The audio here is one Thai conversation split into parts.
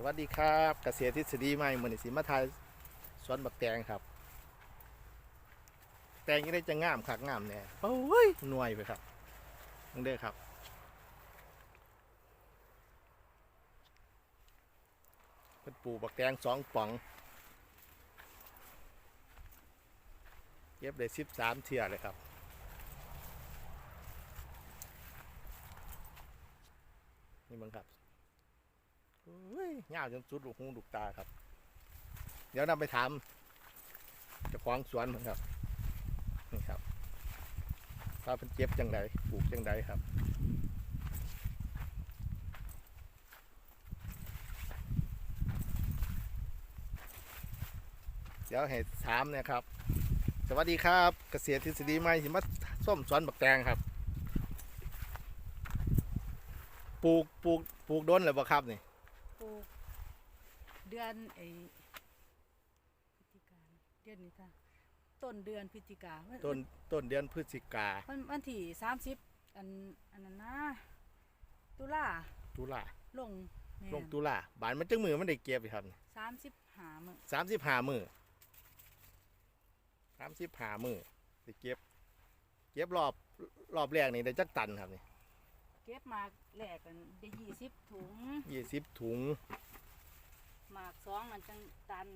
สวัสดีครับเกษตรทฤษฎีใหม่มือนิสิมาทายสวนบักแตงครับ แตงยังได้จะงามคักงามแน่โอ้ยหน่วยไปครับนี่เด้อครับ เป็นปลูกบักแตงสองป๋อง เย็บได้สิบสามเทียเลยครับนี่มึงครับ เฮ้ยาวจนสุดลูกหูลูกตาครับ เดี๋ยวนำไปถามเจ้าของสวนมันครับนี่ครับว่าเป็นเจ็บจังไดปลูกจังไดครับเดี๋ยวให้ถามเนะครับ สวัสดีครับเกษตรทฤษฎีใหม่สิมาส้มสวนบักแตงครับปลูกปลูกปลูกโดนเลยบ่ครับนี่ ดือนไอ้พฤศจิกาเดือนนี้ค่ะต้นเดือนพฤศจิกาวันต้นต้นเดือนพฤศจิกาวันวันที่สามสิบอันอันนั้นนะตุลาตุลาลงแม่นลงตุลาบานมันจังมือมันได้เก็บอีกครับสามสิบหามือสามสิบห้ามือสามสิบห้ามือได้เก็บ เก็บรอบรอบแรกนี่ได้จักตันครับนี่เก็บหมากแหลกกันได้ยี่สิบถุงยี่สิบถุง หมากสองมันจังตัน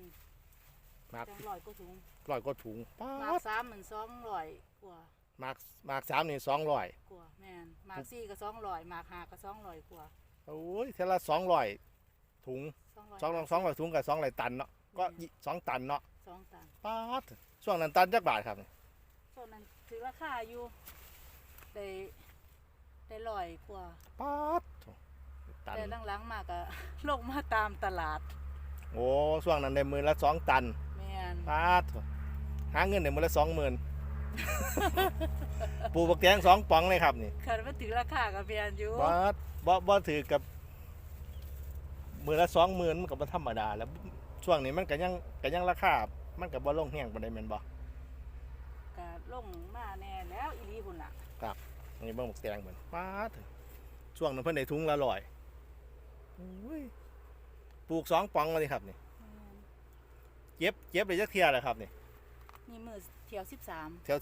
หมากจังร้อยกว่าถุงร้อยก็ถุงป๊าหมากดสามมันสองร้อยกว่าหมากหมากสามนี่สองร้อยกว่าแม่นหมากสี่ก็สองร้อยหมากห้าก็สองร้อยกว่าโอ้ยเท่าละสองร้อยถุงสองร้อยสองสองร้อยถุงกับสองร้อยตันเนาะก็ยี่สองตันเนาะสองตันป๊าดช่วงนั้นตันจักบาทครับนี่ช่วงนั้นถือราคาอยู่ได้ได้ร้อยกว่าป๊าดตันแต่หลังๆมาก็ลงมาตามตลาด โอ้ช่วงนั้นได้มือละสองตันแม่นปาดหาเงินเดี๋ยวมือละสองหมื่นปลูกบักแตงสองป๋องเลยครับนี่คันว่าถือราคาก็เปลี่ยนอยู่บาดบ่บ่ถือกับมือละสองหมื่นมันก็บ่ธรรมดา แล้ว ช่วงนี้มันก็ยังก็ยังราคา มันก็บ่ลงแห้งปานใดแม่นบ่ก็ลงมาแน่แล้วอีหลีพุ่นล่ะอันนี้เบิ่งบักแตงเหมือนปาดช่วงนั้นเพิ่นได้ถุงละร้อยโอ้ยป ลูกสองป๋องมาดิครับนี่แม่นเก็บเก็บได้จักเที่ยแล้วครับนี่นี่มื้อเที่ยว13แถว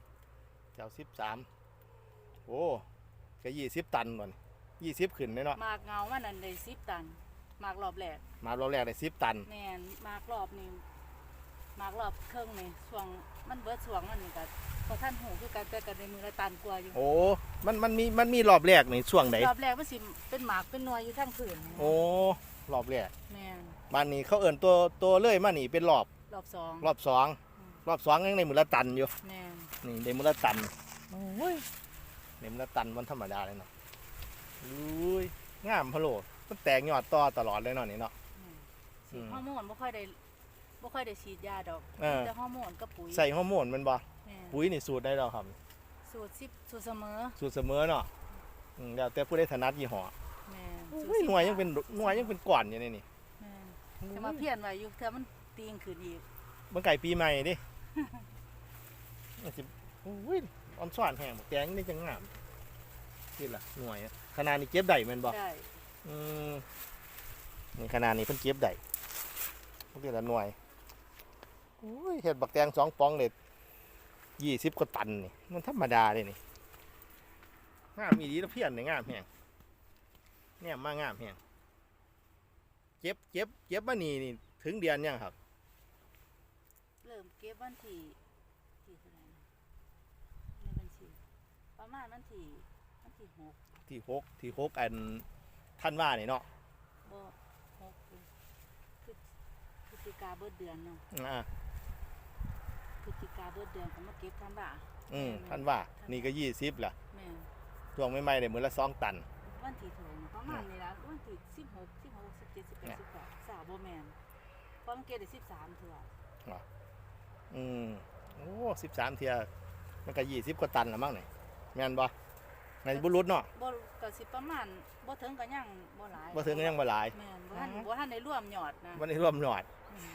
13แถว13โอ้ก็20ตันก่อน20ขึ้นเลยเนาะหมากเงามันนั่นได้10ตันหมากรอบแรกมารอบแรกได้10ตันแม่นหมากรอบนี่หมากรอบครึ่งนี่ช่วงมันเบิดช่วงมันนี่ก็บ่ทันหูคือกันแต่ก็ได้มือละตันกว่าอยู่โอ้มันมันมีมันมีรอบแรกในช่วงไหนรอบแรกมันสิเป็นหมากเป็นหน่วยอยู่ทั้งผืนนี่โอ้ รอบแรกแม่นบ้านนี้เขาเอิ่นตัวตัวเลยมานี่เป็นรอบรอบสองรอบสองรอบสองยังในมือละตันอยู่แม่นนี่ในมือละตันโอ้ยในมือละตันวันธรรมดาเลยเนาะอุ้ยงามพะโลมันแตกยอดต่อตลอดเลยเนาะนี่เนาะสีอืมฮอร์โมนบ่ค่อยได้บ่ค่อยได้ฉีดยาดอกเออ แต่ฮอร์โมนกับปุ๋ยใส่ฮอร์โมนแมันบ่แม่นปุ๋ยนี่สูตรได้แล้วครับ สูตรสิบสูตรเสมอสูตรเสมอเนาะอืมแล้วแต่ผู้ได้ถนัดยี่ห้อ แม่นโอ้สูตรยสิบหน่วยยังเป็นหน่วยยังเป็นก้อนอยู่ในนี่แม่นแต่มาเพี้ยนไว้อยู่เทื่อมันตีงขึ้นอีกมันไก่ปีใหม่ดิมันสิโอ้ยออนซ่อนแห้งบักแกงนี่จังงามนี่ล่ะหน่วยอะขนาดนี้เก็บได้แม่นบ่ได้อืมนี่ขนาดนี้เพิ่นเก็บได้พวกนี้ละหน่วยโอ้ยเฮ็ดบักแตงสองปองเลยยี่สิบกว่าตันนี่มันธรรมดาเลยนี่งามอีดีแล้วเพี้ยนนี่งามแห้ง เนี่ยมางามแห้งเก็บเก็บเก็บมานี่นี่ถึงเดือนยังครับ เริ่มเก็บวันที่ที่เท่าไหร่นะในบัญชีประมาณวันที่วันที่หกที่หกที่หกอันท่านว่านี่เนาะบ่หกคือคือพฤศจิกาเบิดเดือนเนาะอ่าพฤศจิกาเบิดเดือนก็มาเก็บทันบ่าอืมท่านว่านี่ก็ยี่สิบละแม่น ช่วงใหม่ๆเนี่ยมือละสองตัน วันที่เท่าไหร่นะประมาณนี้ละวันที่สิบหกสิบหกสิบเจ็ดสิบแปเนี่ดยสิบเก้าสาวบ่แม่นเพราะมันเก็บได้สิบสามเถื่ออืมโอ้สิบสามเทียมันก็ยี่สิบกว่าตันละมั้งเนี่ยแม่นบ่ในบุรุษเนาะบ่ก็สิประมาณบ่ถึงก็ยังบ่หลายบ่ถึงก็ยังบ่หลายแม่นบ่ทันบ่ทันได้รวมยอดนะวันนี้รวมหน่อยอืม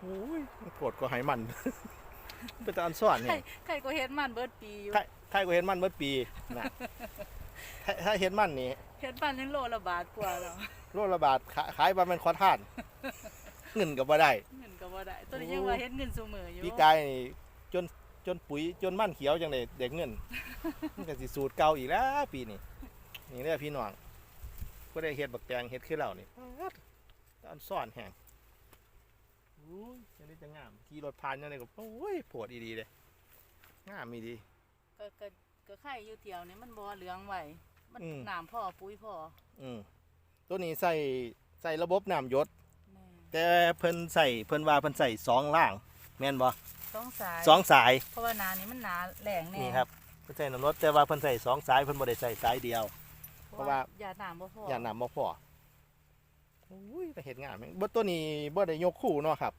โอ้ยโกรธก็ให้มันเป็นตาอันซ่อนใครนี่ใครก็เฮ็ดมันเบิดปีอยู่ใครใครก็เห็นมันเมื่อปีนะ ถ้าถ้าเห็นมันนี่เฮ็ดมันยังโลละบาทกว่าแล้วโโลละบาทขาขายบาเป็นขอทาน เงินก็บ่ได้ เงินก็บ่ได้ตัวนี้ยังว่าเฮ็ดเงินซุมื้ออยู่พี่กายนี่จนจนปุ๋ยจนมั่นเขียวจังเลยเด็กเงินมันก็สิสูตรเก่าอีกแล้วปีนี้นี่เด้อพี่น้องก็ได้เฮ็ดบักแตงเฮ็ดคือเรานี่ป๊าดตอนซ่อนแห้งอุ้ยยังได้จะงามขี่รถผ่านยังไงก็โอ้ยโผดอีดีเลยงามอีดีก็ก็ ก็ไข่อยู่เที่ยวนี่มันบ่เหลืองไว้มันอืม น้ำพ่อปุ๋ยพ่ออืมตัวนี้ใส่ใส่ระบบน้ำหยศ แม่แต่เพิ่นใส่เพิ่นว่าเพิ่นใส่สองล่าง แม่นบ่สองสายสองสายเพราะว่านานี้มันหนาแหลงแน่นี่ครับเพิ่นใส่น้ำรถแต่ว่าเพิ่นใส่สองสายเพิ่นบ่ได้ใส่สายเดียว เพราะว่าหยาดน้ำบ่พออย่านํบ่พออุ้ยแต่เฮ็ดงามแม่งบ่ตัวนี้บ่ได้ยกคู่เนาะครับ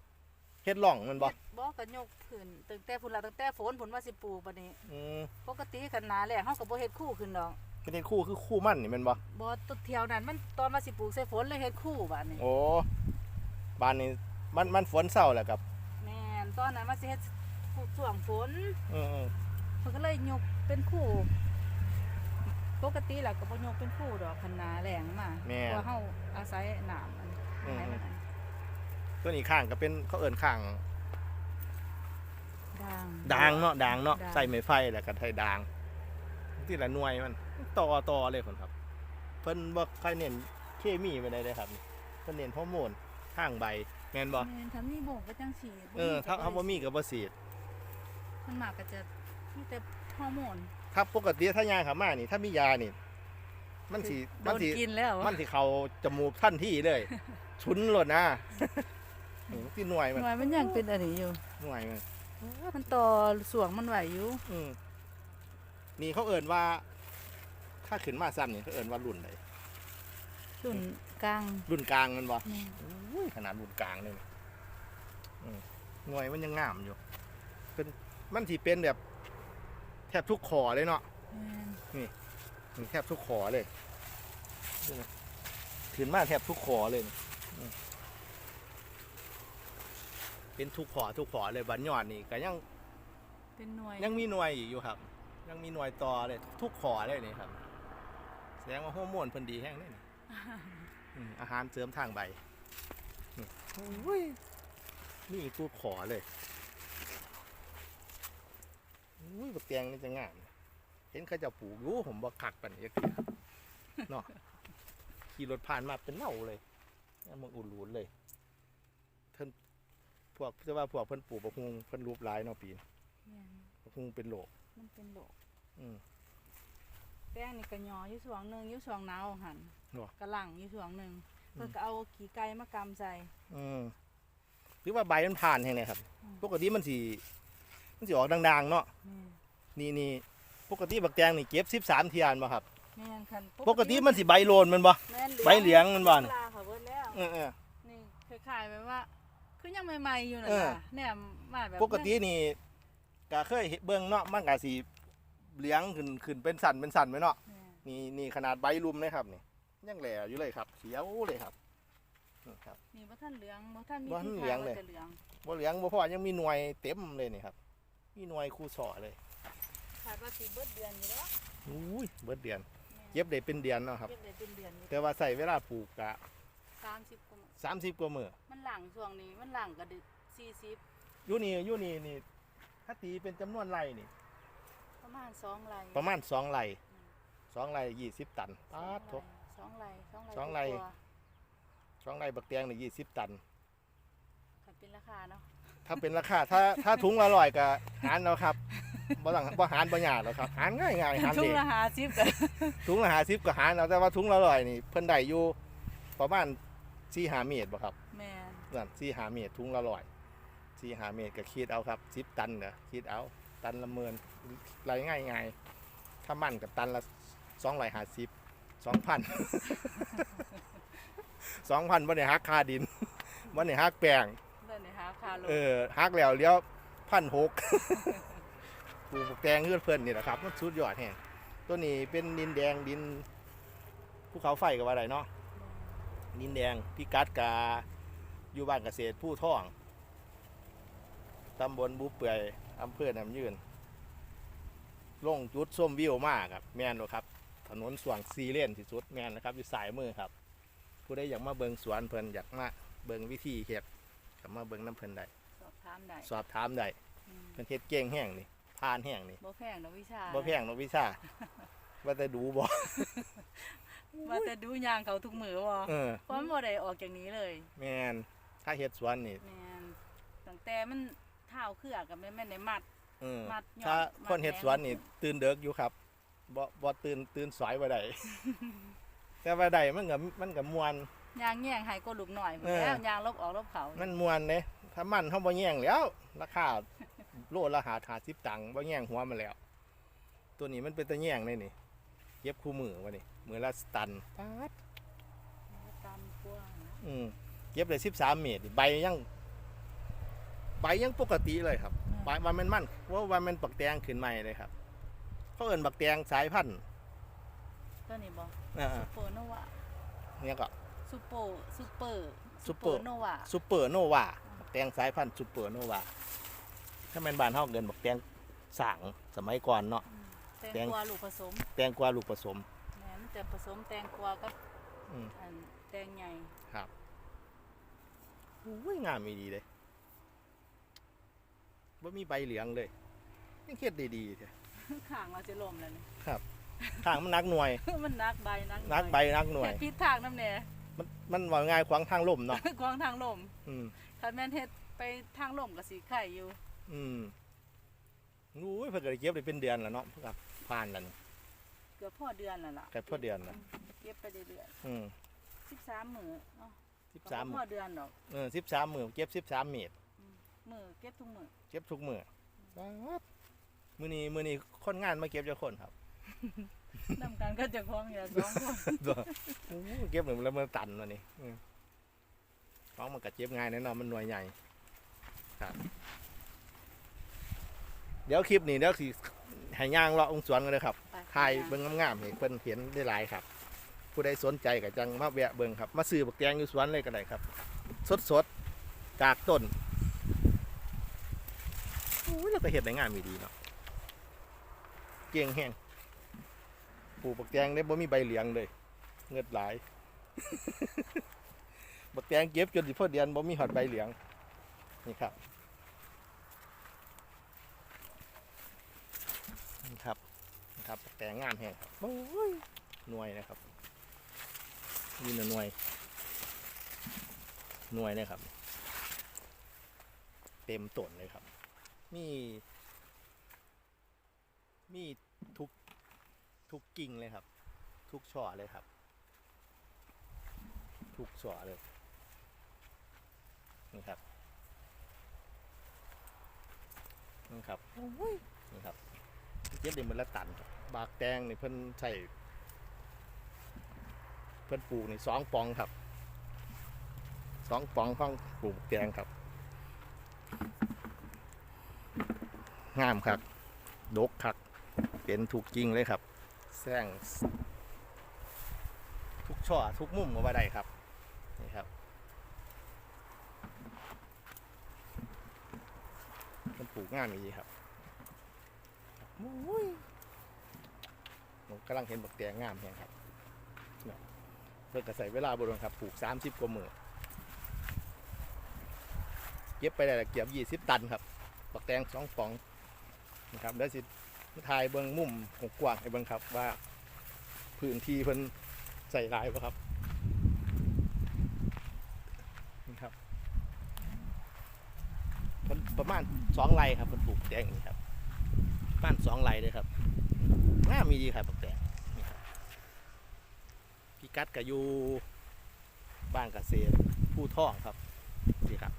เฮ็ดร่องแมันบ่เฮ็ดบ่ก็ยกขึ้นตั้งแต่พุ่นละตั้งแต่ฝนผลว่าสิปลูกบัดนี้ อืมปกติกันหนาแหลงเฮาก็บ่เฮ็ดคู่ขึ้นดอกเป็นเฮ็ดคู่คือคู่มันนี่แม่นบ่บ่ต้นเที่ยวนั้นมันตอนว่าสิปลูกใส่ฝนเลยเฮ็ดคู่บัดนี้ โอ้บ้านนี้มันมันฝนเศร้าแหละครับแม่นตอนนั้นมันสิเฮ็ดช่วงฝนอืมเพิ่นก็เลยยกเป็นคู่ ปกติแล้วก็บ่ยกเป็นคู่ดอกคันหนาแหลงมาแม่เพน ราะว่าเฮาอาศัยน้ำมันอืม ให้มันอัน ตัวนี้ข้างก็เป็นเขาเอิ้นข้างด่าง ด่างเนาะด่างเนาะด่าง ใส่ไม้ไฟแล้วก็ไทยด่าง ที่ละหน่วยมันต่อต่อเลยคนครับ เพิ่นบ่ค่อยเน้นเคมีไปได้เลยครับนี่เพิ่นเน้นฮอร์โมนข้างใบแม่นบ่แม่นถ้ามีโบกก็จังสีเออถ้าถ้าบ่มีก็บ่สีด มันมากก็จะมีแต่ฮอร์โมนถ้าปกติถ้ายาขามานี่ ถ้ามียานี่ มันสิโดมันนสิกินแล้วมันสิเข้าจมูกทันทีเลย ชุนโลดนะ นี่ที่หน่วยมันหน่วยมันยังเป็นอันนี้อยู่ หน่วยมันมันต่อสวงมันไหวอยู่อืมนี่เขาเอิ้นว่า ถ้าขึ้นมาซ้ำนี่เขาเอิ้นว่ารุ่นใดรุ่นกลางรุ่นกลางแมันบ่แม่นอุ้ยขนาดรุ่นกลางเลยนี่อืมหน่วยมันยังงามอยู่เป็นมันสิเป็นแบบ แทบทุกขอเลยเนาะแม่นนี่แทบทุกขอเลยนี่นะขึ้นมาแทบทุกขอเลยนี่อืม เป็นทุกขอทุกขอเลยบันยอดนี่ก็ยังเป็นหน่วยยังมีหน่วยอีกอยู่ครับ ยังมีหน่วยต่อเลยทุกขอเลยนี่ครับ แสดงว่าฮอร์โมนเพิ่นดีแห้งเลยนี่อืมอาหารเสริมทางใบนี่โอ้ยนี่ทุกขอเลยอุ้ยบักแตงนี่จะงามเห็นเขาเจะปลูกอยู่ผมบ่คักปันนี้เนาะขี่รถผ่านมาเป็นเน่าเลยนี่มึงอุ่นรูนเลยเพิ่น พวกจะว่าพวกเพิ่นปลูกบักฮุงเพิ่นรูปหลายเนาะปีนแม่นบักฮุงเป็นโลกมันเป็นโรคอืมแป้งนี่ก็ยออยู่สวงหนึงอยู่สวงหนาวหั่นหรอ กระหลังอยู่สวงหนึงอืมเพิ่นก็เอาขี้ไก่มากำใส่อืมหรือว่าใบมันผ่านแห่งไหนครับอืมปกติมันสิมันสิออกดังๆเนาะแม่นนี่นี่ปกติบักแตงนี่เก็บสิบสามเทียนบ่ครับ แม่นคันปกติมันสิใบโลนแมันบ่ แม่นใบเหลืองมันบ่เวลาเขาเบิดแล้ว เออเออนี่คล้ายๆแบบว่า คือยังใหม่ๆอยู่น่ะเออนะเนี่ยมาแบบปกตินี่ก็เคยเห็นเบิ่งเนาะมันก็สิเหลี้ยงขึ้นขึ้นเป็นสันเป็นสันไว้เนาะแม่นนี่นี่ขนาดใบรุมเลยครับนี่ยังแหล่อยู่เลยครับเขียวเลยครับนี่ครับ นี่บ่ทันเหลืองบ่ทันมีบ่ทันที่เหลืองทาเลยว่าจะเหลืองบ่เหลี้ยงบ่พอยังมีหน่วยเต็มเลยนี่ครับ มีหน่วยคู่สอเลยคาดว่าสิเบิดเดือนอยู่แล้วอุ้ยเบิดเดือน เก็บได้เป็นเดือนเนาะครับ เก็บได้เป็นเดือนอยู่แต่ว่าใส่เวลาปลูกกะ30 กว่ามื้อ30กว่ามื้อมันหลังช่วงนี้มันหลังก็ดึก40อยู่นี่อยู่นี่นี่ถ้าตีเป็นจำนวนไร่นี่ ประมาณ2ไร่ประมาณ2ไร่สองไร่20ตันปาดทบ2ไร่2ไร่สองไร่กว่าสองไร่บักแตงนี่20ตันๆคันเป็นราคาเนาะถ้าเป็นราคาถ้าถ้าถุงละร้อยก็หารเอาครับบ่ต้องบ่หารบ่ยากหรอกครับหารง่ายๆหารทุเด็งกละ50ก็ถุงละห้าสิบก็หารเอาแต่ว่าถุงละร้อยนี่เพิ่นได้อยู่ประมาณ สี่หาเมตรบ่ครับแม่นนั่นสี่หาเมตรถุงละร้อยสี่หาเมตรก็คิดเอาครับสิบตันเด้อคิดเอา ตันละหมื่นรายง่ายง่ายๆถ้ามันกับตันละสองร้อยห้าสิบสองพันสองพันบ่ได้หักค่าดินบ่ได้หักแปลงเดินในหาคาโลเออหักแล้วเลี้ยวพันหกปลูกแตงเพื่อนเพื่อนนี่แหละครับมันสุดยอดแฮงตัวนี้เป็นดินแดงดินภูเขาไฟกับว่าอะไรเนาะ ดินแดงพิกัดกาอยู่บ้านเกษตรผู้ท่องตำบลบุเปื่อยอำเภอน้ำยืนลงจุดส้มวิวมากครับ แม่นบ่ครับ ถนนสว่างซีเลนที่สุดแม่นนะครับอยู่สายมือครับ ผู้ใดอยากมาเบิ่งสวนเพิ่นอยากมาเบิ่งวิธีเฮ็ดก็มาเบิ่งน้ำเพิ่นได้สอบถามได้สอบถามได้อืมเพิ่นเฮ็ดเก่งแห้งนี่ผ่านแห้งนี่บ่แพงดอกวิชาบ่แพงเนาะวิชาว่าแต่ดูบ่ ว่าแต่ดูยางเขาทุกมือบ่เออ เพราะมันบ่ได้ออกจากนี้เลยแม่นถ้าเฮ็ดสวนนี่แม่นตั้งแต่มันเท้าเครือกับแม่นแม่นได้มัด เออมัดยอดถ้ามัดคนเฮ็ดแหนสวนนี่ตื่นเด็กอยู่ครับบ่บ่ตื่นตื่นสายบ่ได้ แต่ว่าได้มันก็มันก็ม่วน ยางแย่งให้ก็ลูกหน่อยหมดเออ แล้วยางลบออกลบเขามันม่วนเด้ถ้ามันเฮาบ่แย่งแล้ว ราคาโลละหา50ตังค์บ่แย่งหัวมันแล้ว ตัวนี้มันเป็นตะแย่งเลยนี่ เย็บคู่มือวะนี่มือละสตันป๊าดตามกว้างนะอืมเย็บได้13เมตรนี่ใบยังใบยังปกติเลยครับใบว่ามันมันว่าว่ามันปักแตงขึ้นใหม่เลยครับเขาเอิ้นปักแตงสายพันธุ์ตัวนี้บ่อ่าโปโนวาๆเนี่ยก็ซูเปอร์ซูเปอร์ซูเปอร์โนวาซูเปอร์โนวาบักแตงสายพันธุ์ซูเปอร์โนวาถ้าแม่นบ้านเฮาเกินบักแตงสางสมัยก่อนเนาะ แตงแตงกวาลูกผสมแตงกวาลูกผสมแม่มันจะผสมแตงกวากับอืมอันแตงใหญ่ครับอุ้ยงามมีดีเลยว่ามีใบเหลืองเลยยังเฮ็ดดีๆแท้ข้างเราจะล่มแล้วนี่ ทางมันนักหน่วย มันนักใบนักนักใบนักหน่วย เฮ็ดพิษทางน้ำแหน่มันมันว่าง่ายขวางทางล่มเนาะกวางทางลมอืมถ้าแม่นเฮ็ดไปทางลมก็สิไข่อยู่ อืม นู้ยเพิ่นก็ได้เก็บได้เป็นเดือนแล้วเนาะเพิ่นก็ผ่านแล้วนี่เกือบพอเดือนแล้วล่ะเกือบพอเดือนแล้วเก็บไปเรื่อยอืมๆ13มื้อเนาะสิบสามก็บ่พอเดือนดอกเออสิบสามมือเก็บสิบสามเมตร มื้อเก็บทุกมื้อเก็บทุกมือมือนี้มือนี้คนงานมาเก็บเจ้าคนครับ นำกันก็เจะคล้าของอย่าสองคนโอ้เก็บหนึ่งแล้วมันตันวันนี้อืมของมันกัดเจ็บง่ายแน่นอนมันหน่วยใหญ่ครับ เดี๋ยวคลิปนี้เดี๋ยวสิให้ย่างเลาะองสวนกันเลยครับไปถ่ายเบิ่งงามๆให้เพิ่นเห็นได้หลายครับ ผู้ใดสนใจก็จังมาแวะเบิ่งครับ มาซื้อบักแตงอยู่สวนเลยก็ได้ครับ สดๆจากต้นโอ้ยเราก็เห็ดได้งามมีดีเนาะเก่งแห้งปลูกบักแตงได้บ่มีใบเหลืองเลย เงิดหลายบักแตงเก็บจนสิพอเดือนบ่มีหอดใบเหลืองนี่ครับนี่ครับนี่ ครับบักแตงงามแห้งครับโอ้ยหน่วยนะครับนี่นะหน่วยหน่วยนะครับ เต็มต้นเลยครับ มี มีทุกทุกกิ่งเลยครับ ทุกช่อเลยครับ ทุกช่อเลยนี่ครับนี่ครับนี่ครับ เย็บเดือนละตันครับบากแตงนี่เพิ่นใส่เพิ่นปลูกนี่สองปองครับสองปองของปลูกแตงครับงามครับดกครับเป็นถูกจริงเลยครับแซงทุกช่อทุกมุมก็ว่าได้ครับนี่ครับมันปลูกงามอย่างนี้ครับ ผมกำลังเห็นบักแตงงามแฮงครับเนี่ยเพื่อจะใส่เวลาบรนครับปลูกสามสิบกว่ามือเก็บไปได้ละเกือบยี่สิบตันครับบักแตงสองฟองนะครับแล้วสิทายเบิ้องมุมกว้างๆให้เบิ้งครับว่าพื้นที่เพิ่นใส่ลายป่ะครับนี่ครับเพิ่นประมาณสองไร่ครับเพิ่นปลูกแตงนี่ครับ ประมาณสองไร่เลยครับงามมีดีครับแตงนี่ครับพี่กัดกับอยู่บ้านเกษตรผู้ท่องครับนี่ครับ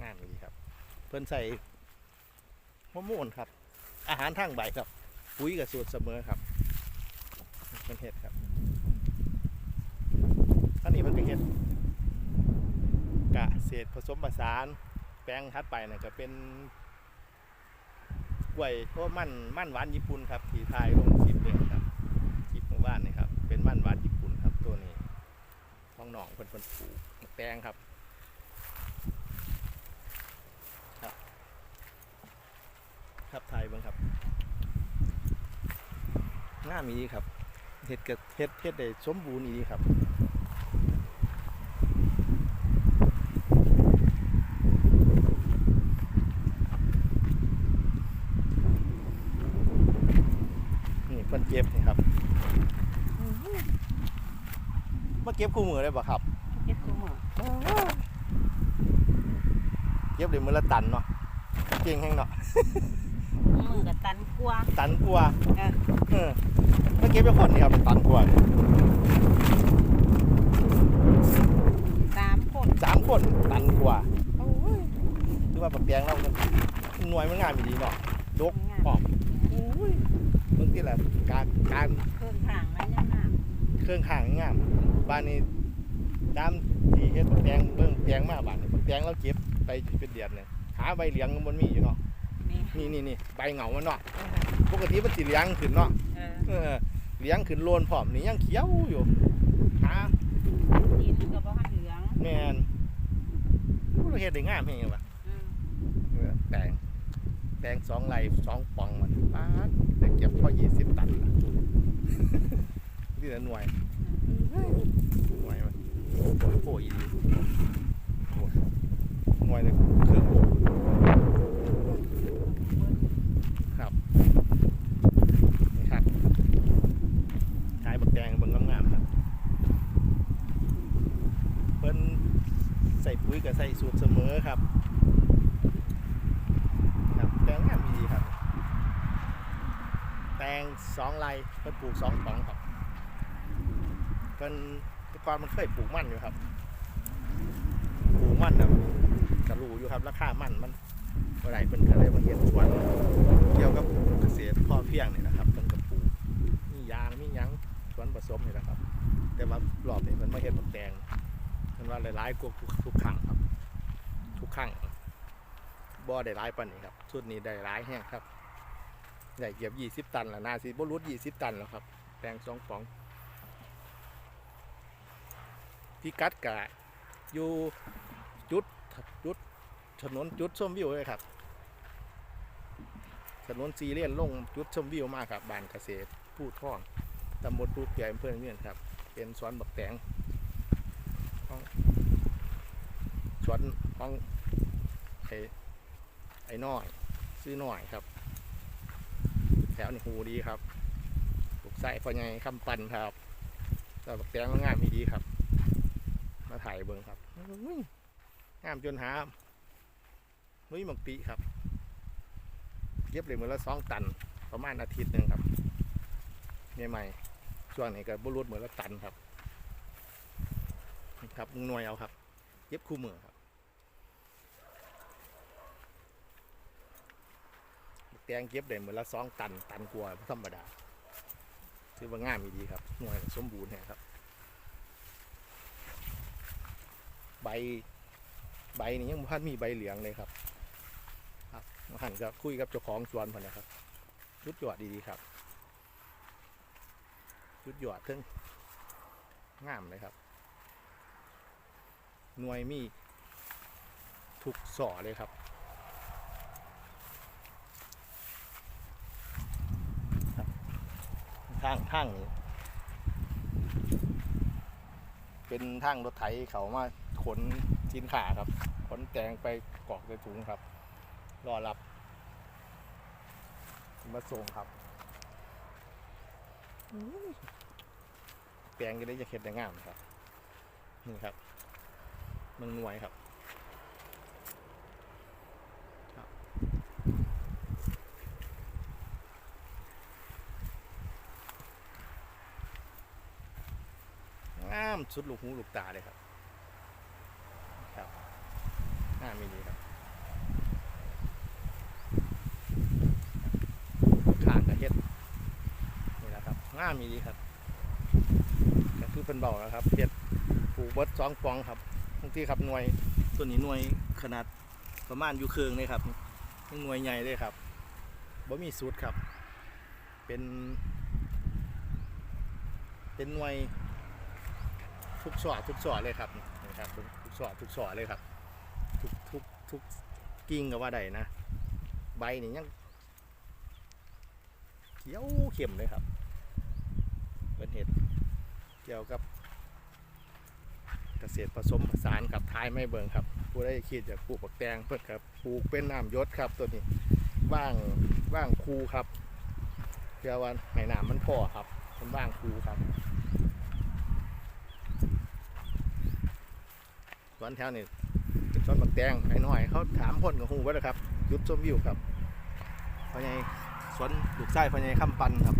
งามดีครับ เพิ่นใส่ฮอร์โมนครับ อาหารทางใบครับปุ๋ยกับสูตรเสมอครับเพิ่นเห็ดครับอันนี้มันเป็นเห็ดกะเศษผสมผสานแปลงทัดไปนะก็เป็น ล้วยโอ้มันมันหวานญี่ปุ่นครับที่ทายลงคลิปเลยครับคลิปของบ้านนี่ครับเป็นมันหวานญี่ปุ่นครับตัวนี้ท้องหนองเพิ่นเพิ่นปลูกแตงครับครับไทยเบ้างครับง่ามมีครับเฮ็ดกับเฮ็ดเฮ็ดได้สมบูรณ์อีดีครับ นี่เพิ่นเก็บนี่ครับมาเก็บคู่มือได้บ่ครับ เก็บกูมือเก็บเลยมือละตันเนาะเก่งแห้งเนาะมือกับตันกลัวตันกว่าเออเออมาเก็บเป็นคนนี่ครับตันกว่าเนี่ยสามคนสามคนตันกว่าคือว่าปักแตงเรามันหน่วยมันงามอีดีเนาะดกปอกอุ้ยเบิ่งที่แหละการการ เครื่องข้างงามบ้านนี้ตามที่เฮ็ดปักแตงเบิ่งแตงมาบ้านนี้ปักแตงเราเก็บไปเป็นเดือนเนี่ยหาใบเหลียงมันมีอยู่เนาะนี่นี่นี่นี่ใบเหงามันเนาะเออปกติมันสิเหลียงขึ้นเนาะเออเออเหลียงขึ้นโลนพร้อมนี่ยังเขียวอยู่หาดินกับบ้านเหลืองแม่นผู้เฮ็ดได้งามแฮงว่ะอืมเออแตงแตงสองไหลสองปองมันป๊าดได้เก็บพอ20ตันละ นี่ละหน่วยหน่วยมันโอ้ยดีโอ้ยหน่วยเลยเครื่องโอ้ครับนี่ครับขายบักแดงเบิ่งงามๆครับเพิ่นใส่ปุ๋ยกับใส่สูตรเสมอครับครับแตงงามดีครับแตงสองไรเพิ่นปลูกสองป๋องครับ เพิ่นแต่ก่อนมันเคยปลูกมันอยู่ครับ ปลูกมันนะกระรูอยู่ครับราคามันมันเมื่อไรเพิ่นก็เลยมาเฮ็ดสวนเกี่ยวกับเกษตรพอเพียงเนี่ยนะครับเพิ่นก็ปลูกมียางมียังสวนผสมนี่นะครับ แต่ว่ารอบนี้เพิ่นมาเฮ็ดบักแตงมันว่าหลายๆกว่าทุกทุกครั้งครับ ทุกครั้งบ่อได้หลายปานนี้ครับชุดนี้ได้หลายแห้งครับได้เกือบยี่สิบตันแล้วนาสิบ่รุดยี่สิบตันแล้วครับแปลงสองปอง พี่กัดกะอยู่จุดจุดถนนจุดชมวิวเลยครับ ถนนซีเรียนลงจุดชมวิวมากครับบ้านเกษตรผู้ท่องตำบลผู้เพียอำเภอเมืองครับ เป็นสวนบักแตงชวนของไอ้ไอ้น้อย ซื้อหน่อยครับ แถวนี่หูดีครับลูกไส้พ่อใหญ่คำปันครับแต่บักแตงงามมีดีครับ มาถ่ายเบิ่งครับอุ้ยงามจนหานุ้ยหมกปีครับ เย็บเลยมือละสองตัน ประมาณอาทิตย์หนึ่งครับใหม่ๆช่วงนี้ก็บรุษมือละตันครับ ครับมึงหน่วยเอาครับ เย็บคู่มือครับแตงเก็บได้เหมือนละสองตัน ตันกว่าธรรมดา ถือว่างามดีครับ หน่วยสมบูรณ์แฮะครับ ใบใบนี่ยังพันมีใบเหลืองเลยครับครับมาหันก็คุยกับเจ้าของสวนพอนะครับชุดหยอดดีๆครับชุดหยอดเทึ่งงามเลยครับ หน่วยมีทุกส่อเลยครับครับทางทางนี้ เป็นทางรถไถเขามา ขนสินค้าครับ ขนแตงไปกอกในถุงครับ รอรับ มาส่งครับแตงจะได้จะเข็ดได้งามครับ นี่ครับมืองหน่วยครับงามสุดลูกหูลูกตาเลยครับ งามมีดีครับข้างกระเฮ็ดนี่แหละครับงามมีดีครับก็คือเป็นเบาแล้วครับเฮ็ดปลูกบดสองปองครับบางทีครับหน่วยตัวนี้หน่วยขนาดประมาณอยู่เครื่องเลยครับหน่วยใหญ่เลยครับบ่มีสูตรครับ เป็น เป็นหน่วยทุกสอดทุกสอดเลยครับนี่ครับทุกสอดทุกสอดเลยครับ ทุกกิ่งก็ว่าได้นะ ใบนี่ยังเขียวเข้มเลยครับ เป็นเห็ดเกี่ยวกับเกษตรผสมผสานกับท้ายไม่เบิ่งครับ ผู้ได้คิดจะปลูกบักแตงเพื่อครับปลูกเป็นน้ำยศครับตัวนี้ว่างว่างคูครับเพื่อว่าให้น้ำมันพอครับเป็นว่างคูครับสวนแถวนี้ เป็นบักแตงไอ้น้อยเขาถามคนกับหูว่าครับยุดชมวิวครับพอไงสวนลูกไส้พอไงคำปันครับ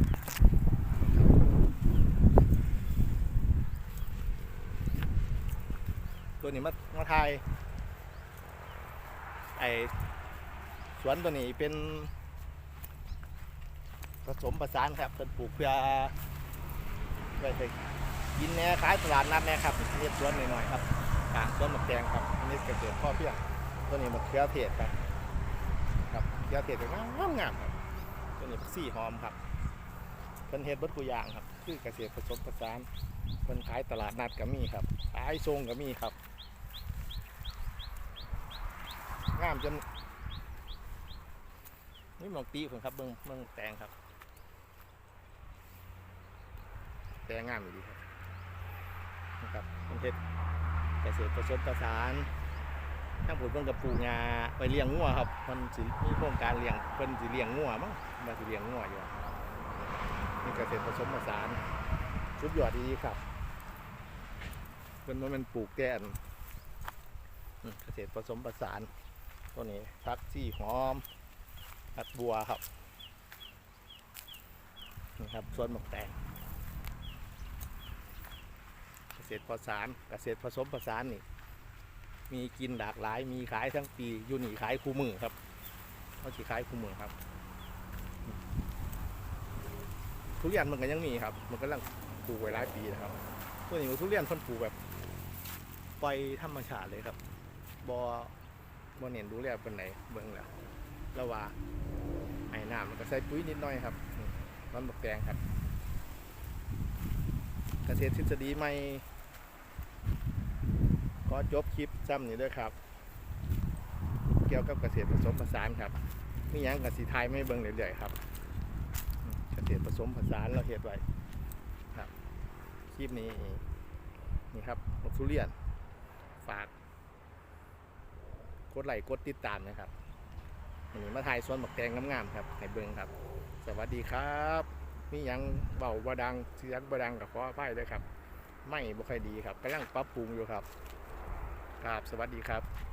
ตัวนี้มามาทายไอสวนตัวนี้เป็นผสมผสานครับเป็นปลูกเพื่อไปกินแน่ขายตลาดนัดแน่ครับเรียบสวนหน่อยๆครับ กลางสวนมะแตงครับอันนี้เกษตรพ่อเพียงตัวนี้มะเขือเทศครับครับมะเขือเทศก็งามงามครับตัวนี้สีหอมครับเป็นเฮ็ดเบดกุยางครับ คือเกษตรผสมผสานเป็นขายตลาดนัดก็มีครับขายทรงก็มีครับงามจนนี่หมองตีผมครับเบิ่งเบิ่งแตงครับ แตงงามอยู่ดีครับนะครับเป็นเฮ็ด เกษตรผสมผสานทั้งผลเพิ่นกับปลูกงาไปเลี้ยงงัวครับมันสิมีโครงการเลี้ยงเพิ่นสิเลี้ยงงัวมั้งมาสิเลี้ยงงัวอยู่นี่เกษตรผสมผสานสุดยอดดีครับเพิ่นว่ามันปลูกแก่นเกษตรผสมผสานตัวนี้พักซี่หอมพักบัวครับนี่ครับสวนหมกแตงเก ษตรผสานเกษตรผสมผสานนี่มีกินหลากหลาย มีขายทั้งปีอยู่นี่ขายคู่มือครับเขาสิขายคู่มือครับ ทุเรียนมันก็ยังมีครับ มันก็ลังปลูกไว้หลายปีนะครับตัวนี้ทุเรียนเพิ่นปลูกแบบปล่อยธรรมชาติเลยครับบอบ่เน้นดูแลเปานใดเบิ่งแล้วแล้วว่าไอ้น้ำมันก็ใส่ปุ๋ยนิดหน่อยครับมันบักแตงครับ เกษตรทฤษฎีใหม่ ขอจบคลิปซ้ำนี่เด้วยครับ เกี่ยวกับเกษตรผสมผสานครับมียังกับสีไทยไม่เบิ่งเรื่อยๆครับ เกษตรผสมผสานเราเฮ็ดไว้ครับคลิปนี้นี่ครับมะทุเรียนฝากกดไลค์กดติดตามนะครับวันนี้มาถ่ายสวนหมกแตงงามๆครับในเบิงครับ สวัสดีครับมียังเบาบดังเสียงบดังกับขออภัยด้วยครับ ไม่บ่ค่อยดีครับกำลังปรับปรุงอยู่ครับ ครับ สวัสดีครับ